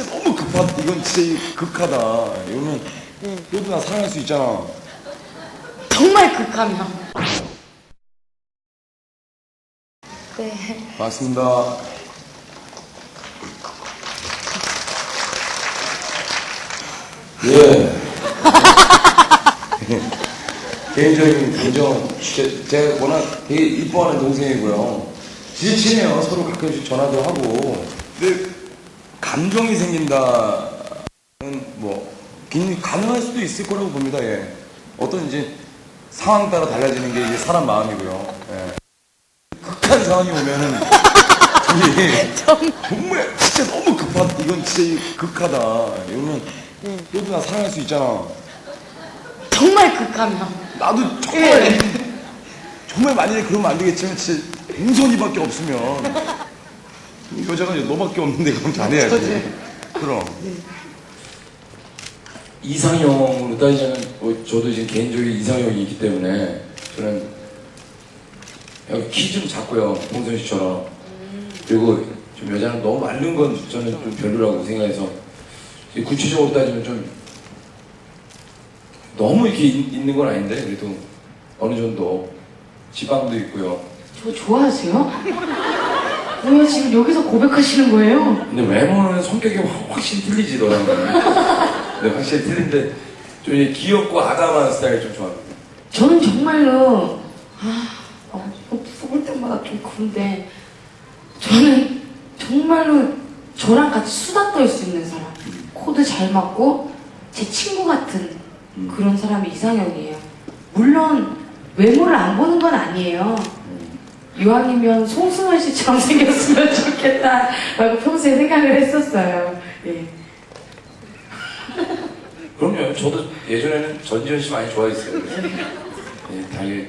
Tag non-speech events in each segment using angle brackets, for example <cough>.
진짜 너무 급하 이건 진짜 이- 극하다. 이거는 너도 나 사랑할 수 있잖아. 정말 극하면. 네. 맞습니다. 예. <laughs> 개인적인 감정 제- 제가 워낙 되게 이뻐하는 동생이고요. 진짜 친해요. 서로 가끔씩 전화도 하고. 근데 감정이 생긴다는 뭐 굉장히 가능할 수도 있을 거라고 봅니다 예 어떤 이제 상황 따라 달라지는 게 이제 사람 마음이고요 예. 극한 상황이 오면은 정말 진짜 너무 급하 이건 진짜 이- 극하다 이거는 너도 나 사랑할 수 있잖아 정말 극하면. 나도 정말 예. 정말 만약에 그러면 안 되겠지만 진짜 웅선이밖에 없으면 이제 너밖에 없는데 그럼 잘해야지. 그럼. 이상형으로 따지자면 뭐 저도 지금 개인적인 이상형이 있기 때문에 저는 키 좀 작고요 봉선 씨처럼. 그리고 좀 여자는 너무 마른 건 저는 좀 별로라고 생각해서 구체적으로 따지면 좀 너무 이렇게 있- 있는 건 아닌데 그래도 어느 정도 지방도 있고요. 저 좋아하세요? 뭐야, 지금 여기서 고백하시는 거예요? 근데 외모는 성격이 확- 확실히 틀리지 너랑은 네, 확실히 틀린데 좀 이제 귀엽고 아담한 스타일 좀 좋아합니다 저는 정말로, 아, 어, 볼 때마다 좀 그런데, 저는 정말로 저랑 같이 수다 떨 수 있는 사람. 코드 잘 맞고, 제 친구 같은 그런 사람이 이상형이에요. 물론, 외모를 안 보는 건 아니에요. 이왕이면 송승헌 씨처럼 <laughs> 생겼으면 좋겠다. 라고 평소에 생각을 했었어요. 예. 그럼요. 저도 예전에는 전지현 씨 많이 좋아했어요. 예, 당연히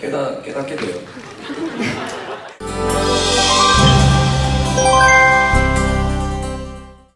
깨닫, 깨닫게 돼요.